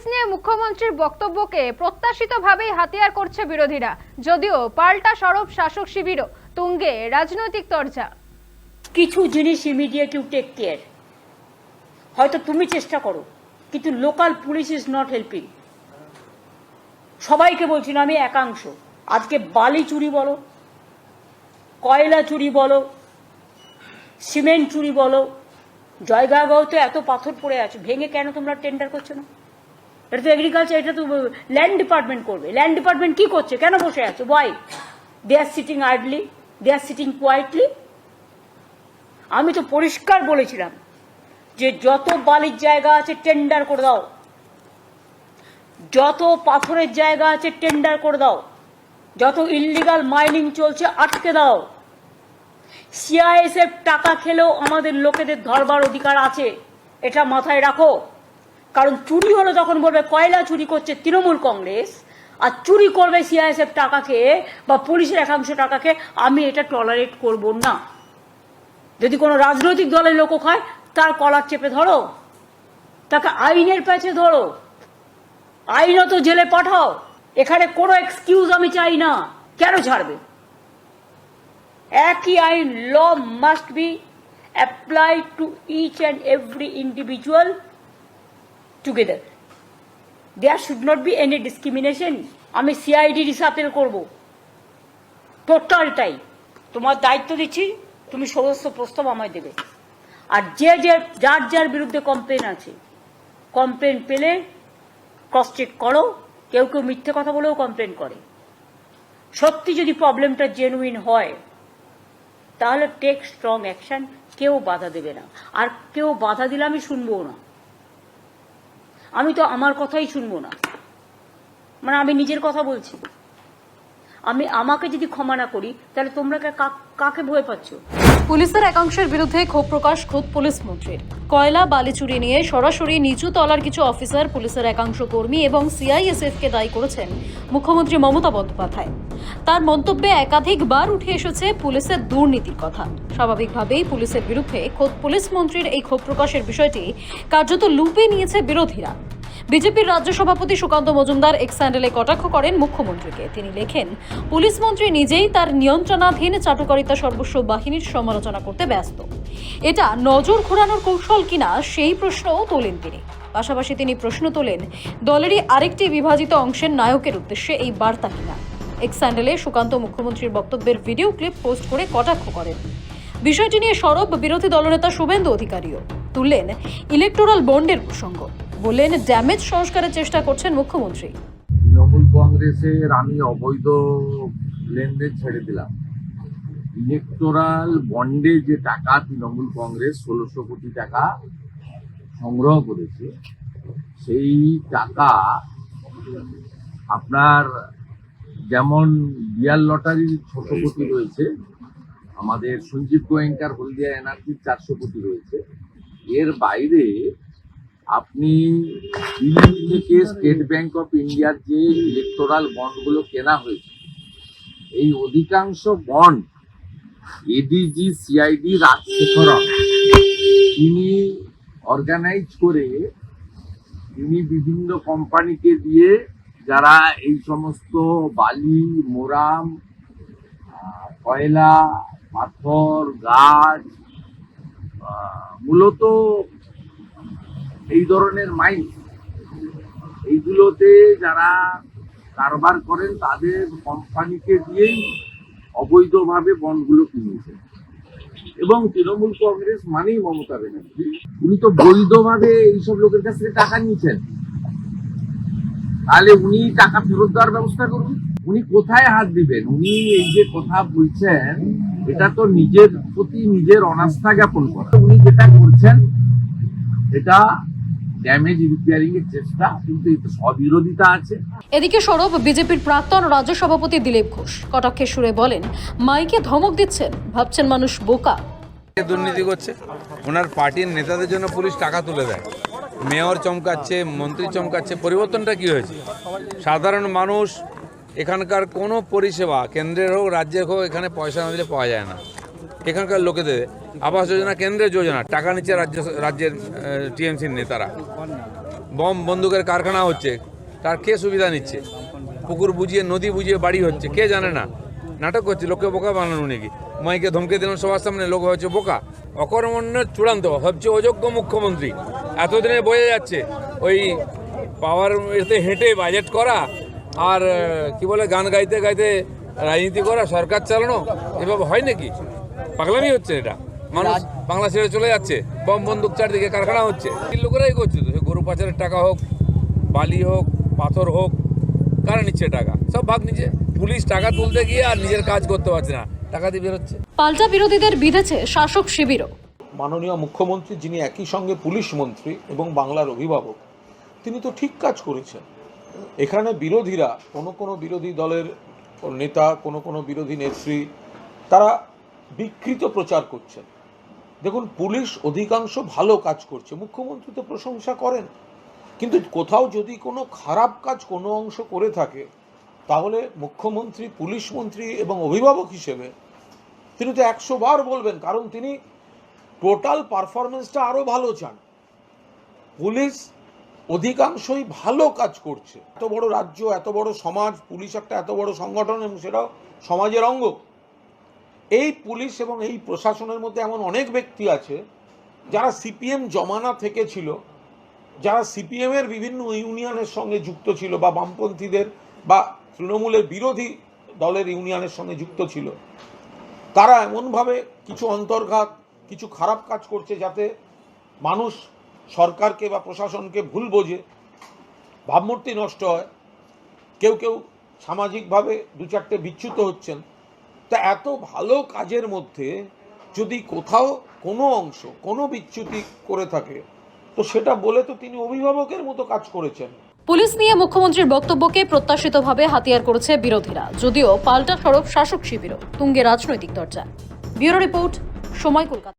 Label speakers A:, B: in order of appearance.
A: Police নিয়ে মুখ্যমন্ত্রীর বক্তব্যকে প্রত্যাশিতভাবেই হাতিয়ার করছে বিরোধীরা। যদিও পাল্টা সরব শাসক শিবিরও তুঙ্গে রাজনৈতিক তরজা।
B: কিছু জিনিস ইমিডিয়েট ইউ টেক কেয়ার হয়তো তুমি চেষ্টা করো, কিন্তু local police is not helping সবাইকে বলছি না, আমি একাংশ। আজকে বালি চুরি বলো, কয়লা চুরি বলো, সিমেন্ট চুরি বলো জয়গাঁওতে এত পাথর পড়ে আছে, ভেঙে কেন তোমরা টেন্ডার করছ না? এটা তো এগ্রিকালচার এটা তো ল্যান্ড ডিপার্টমেন্ট করবে। ল্যান্ড ডিপার্টমেন্ট কি করছে? কেন বসে আছে? Why they are sitting idly they are sitting quietly আমি তো পরিষ্কার বলেছিলাম যে যত বালির জায়গা আছে টেন্ডার করে দাও। যত পাথরের জায়গা আছে টেন্ডার করে দাও। যত ইল্লিগাল মাইনিং চলছে, আটকে দাও। সিআইএসএফ টাকা খেলেও আমাদের লোকেদের ধরবার অধিকার আছে। এটা মাথায় রাখো। কারণ চুরি হলো তখন বলবে, কয়লা চুরি করছে তৃণমূল কংগ্রেস, আর চুরি করবে সিআইএসএফ টাকা খেয়ে বা পুলিশের একাংশ টাকাকে, আমি এটা টলারেট করব না। যদি কোনো রাজনৈতিক দলের লোক খায় তার কলার চেপে ধরো, তাকে আইনের প্যাচে ধরো, আইনত জেলে পাঠাও, এখানে কোনো এক্সকিউজ আমি চাই না, কেন ছাড়বে? একই আইন law must be apply to each and every individual together there should not be any discrimination আমি সিআইডি রিসাপেল করব। টোটালটাই তোমার দায়িত্ব দিচ্ছি, তুমি সমস্ত প্রস্তাব আমায় দেবে। আর যে যে, যার যার বিরুদ্ধে কমপ্লেন আছে কমপ্লেন পেলে ক্রস চেক করো। কেউ কেউ মিথ্যে কথা বলেও কমপ্লেন করে। সত্যি যদি প্রবলেমটা জেনুইন হয়, তাহলে টেক স্ট্রং অ্যাকশন কেউ বাধা দেবে না। আর কেউ বাধা দিলে আমি শুনব না। আমি তো আমার কথাই শুনব না। মানে আমি নিজের কথা বলছি। আমি, আমাকে যদি ক্ষমা না করি, তাহলে তোমরা কাকে ভয় পাচ্ছ?
C: পুলিশের একাংশের বিরুদ্ধে ক্ষোভ প্রকাশ খোদ পুলিশ মন্ত্রীর। কয়লা বালি চুরি নিয়ে সরাসরি নিচু তলার কিছু অফিসার, পুলিশের একাংশ কর্মী এবং সিআইএসএফ কে দায়ী করেছেন মুখ্যমন্ত্রী মমতা বন্দ্যোপাধ্যায়। তার মন্তব্যে একাধিকবার উঠে এসেছে পুলিশের দুর্নীতির কথা। স্বাভাবিকভাবেই পুলিশের বিরুদ্ধে খোদ পুলিশ মন্ত্রীর এই ক্ষোভ প্রকাশের বিষয়টি কার্যত লুপে নিয়েছে বিরোধীরা। বিজেপির রাজ্য সভাপতি সুকান্ত মজুমদার এক্স স্যান্ডেলে কটাক্ষ করেন মুখ্যমন্ত্রীকে। তিনি লেখেন, পুলিশ মন্ত্রী নিজেই তার নিয়ন্ত্রণাধীন চাটুকারিতা সর্বস্ব বাহিনীর সমালোচনা করতে ব্যস্ত। এটা নজর ঘোরানোর কৌশল কিনা সেই প্রশ্নও তোলেন তিনি। পাশাপাশি তিনি প্রশ্ন তোলেন, দলেরই আরেকটি বিভাজিত অংশের নায়কের উদ্দেশ্যে এই বার্তা কিনা? এক্স স্যান্ডেলে সুকান্ত মুখ্যমন্ত্রীর বক্তব্যের ভিডিও ক্লিপ পোস্ট করে কটাক্ষ করেন। বিষয়টি নিয়ে সরব বিরোধী দলনেতা শুভেন্দু অধিকারীও। তুললেন, ইলেকটোরাল বন্ডের প্রসঙ্গ। বললেন ড্যামেজ সংস্কারের চেষ্টা করছেন মুখ্যমন্ত্রী।
D: তৃণমূল কংগ্রেসের আমি অবৈধ লেনদেন ছেড়ে দিলাম। ইলেকটোরাল বন্ডে যে টাকা তৃণমূল কংগ্রেস ষোলোশো কোটি টাকা সংগ্রহ করেছে, সেই টাকা আপনার যেমন বিয়ার লটারির ছোট কোটি রয়েছে, আমাদের সঞ্জীব গোয়েঙ্কার হলদিয়া এনার্জির চারশো কোটি রয়েছে, এর বাইরে আপনি দিল্লি থেকে স্টেট ব্যাংক অফ ইন্ডিয়ার যে ইলেকটোরাল বন্ডগুলো কেনা হয়েছে, এই অধিকাংশ বন্ড এডিজি সিআইডি রাজশেখরন, তিনি অর্গানাইজ করে তিনি বিভিন্ন কোম্পানিকে দিয়ে যারা এই সমস্ত বালি, মোরাম কয়লা, পাথর, গাছ মূলত এই ধরনের মাইন এইগুলোতে যারা কারবার করেন, তাদের কোম্পানিকে দিয়েই অবৈধভাবে বন্ডগুলো কিনেছে। এবং তৃণমূল কংগ্রেস মানেই মমতা ব্যানার্জি। উনি তো বৈধভাবে এইসব লোকের কাছ থেকে টাকা নিয়েছেন। তাহলে উনি টাকা ফেরত দেওয়ার ব্যবস্থা করুন। উনি কোথায় হাত দিবেন? উনি এই যে কথা বলছেন, এটা তো নিজের প্রতি নিজের অনাস্থা জ্ঞাপন করা। উনি যেটা করছেন, এটা ড্যামেজ রিপেয়ারিং এর চেষ্টা কিন্তু এতে স্ববিরোধিতা আছে।
C: এদিকে সরব বিজেপির প্রাক্তন রাজ্য সভাপতি দিলীপ ঘোষ কটাক্ষের সুরে বলেন মাইকে ধমক দিচ্ছেন ভাবছেন মানুষ বোকা।
E: দুর্নীতি করছে। ওনার পার্টির নেতাদের জন্য পুলিশ টাকা তুলে দেয়। মেয়র চমকাচ্ছে মন্ত্রী চমকাচ্ছে পরিবর্তনটা কি হয়েছে? সাধারণ মানুষ এখানকার কোনো পরিষেবা কেন্দ্রের হোক রাজ্যের হোক এখানে পয়সা না দিলে পাওয়া যায় না। এখানকার লোকেদের আবাস যোজনা কেন্দ্রের যোজনা, টাকা নিচ্ছে রাজ্য রাজ্যের টিএমসির নেতারা। বম বন্দুকের কারখানা হচ্ছে, তার কে সুবিধা নিচ্ছে? পুকুর বুঝিয়ে, নদী বুঝিয়ে বাড়ি হচ্ছে, কে জানে না? নাটক করছে, লোককে বোকা বানানো নাকি? মাইকে ধমকে দিলাম সবার সামনে, লোক হচ্ছে বোকা। অকর্মণ্যের চূড়ান্ত সবচেয়ে অযোগ্য মুখ্যমন্ত্রী। এতদিনে বোঝা যাচ্ছে, ওই পাওয়ার এতে হেঁটে বাজেট করা আর কি বলে, গান গাইতে গাইতে রাজনীতি করা, সরকার চালানো, এভাবে হয় নাকি? পাগলামি হচ্ছে এটা। মানুষ বাংলা ছেড়ে চলে যাচ্ছে বম বন্দুক চারদিকে কারখানা হচ্ছে। লোকেরাই করছে তো গরু পাচারের টাকা হোক বালি হোক পাথর হোক কারা নিচ্ছে টাকা? সব ভাগ নিচ্ছে পুলিশ টাকা তুলতে গিয়ে আর নিজের কাজ করতে পারছে না টাকা দিয়ে বেরোচ্ছে
C: পাল্টা বিরোধীদের বিঁধেছে শাসক শিবিরও।
F: মাননীয় মুখ্যমন্ত্রী যিনি একই সঙ্গে পুলিশ মন্ত্রী এবং বাংলার অভিভাবক তিনি তো ঠিক কাজ করেছেন। এখানে বিরোধীরা কোনো কোনো বিরোধী দলের নেতা কোনো কোনো বিরোধী নেত্রী তারা বিকৃত প্রচার করছেন। দেখুন, পুলিশ অধিকাংশ ভালো কাজ করছে, মুখ্যমন্ত্রী তো প্রশংসা করেন। কিন্তু কোথাও যদি কোনো খারাপ কাজ কোনো অংশ করে থাকে, তাহলে মুখ্যমন্ত্রী, পুলিশ মন্ত্রী এবং অভিভাবক হিসেবে তিনি তো একশো বার বলবেন, কারণ তিনি টোটাল পারফরমেন্সটা আরও ভালো চান। পুলিশ অধিকাংশই ভালো কাজ করছে। এত বড় রাজ্য, এত বড় সমাজ, পুলিশ একটা এত বড় সংগঠন এবং সেটাও সমাজের অঙ্গ। এই পুলিশ এবং এই প্রশাসনের মধ্যে এমন অনেক ব্যক্তি আছে যারা সিপিএম জমানা থেকে ছিল, যারা সিপিএম এর বিভিন্ন ইউনিয়নের সঙ্গে যুক্ত ছিল বা বামপন্থীদের বা তৃণমূলের বিরোধী দলের ইউনিয়নের সঙ্গে যুক্ত ছিল। তারা এমনভাবে কিছু অন্তর্ঘাত, কিছু খারাপ কাজ করছে যাতে মানুষ সরকারকে বা প্রশাসনকে ভুল বোঝে, ভাবমূর্তি নষ্ট হয়, কেউ কেউ সামাজিকভাবে দু চারটে বিচ্যুত হচ্ছেন। তা এত ভালো কাজের মধ্যে যদি কোথাও কোনো অংশ, কোনো বিচ্যুতি করে থাকে, তো সেটা বলে তো তিনি অভিভাবকের মতো কাজ করেছেন।
C: পুলিশ নিয়ে মুখ্যমন্ত্রীর বক্তব্যকে প্রত্যাশিতভাবে হাতিয়ার করেছে বিরোধীরা, যদিও পাল্টা সড়ক শাসক শিবিরও তুঙ্গে রাজনৈতিক দরজা ব্যুরো রিপোর্ট, সময় কলকাতা।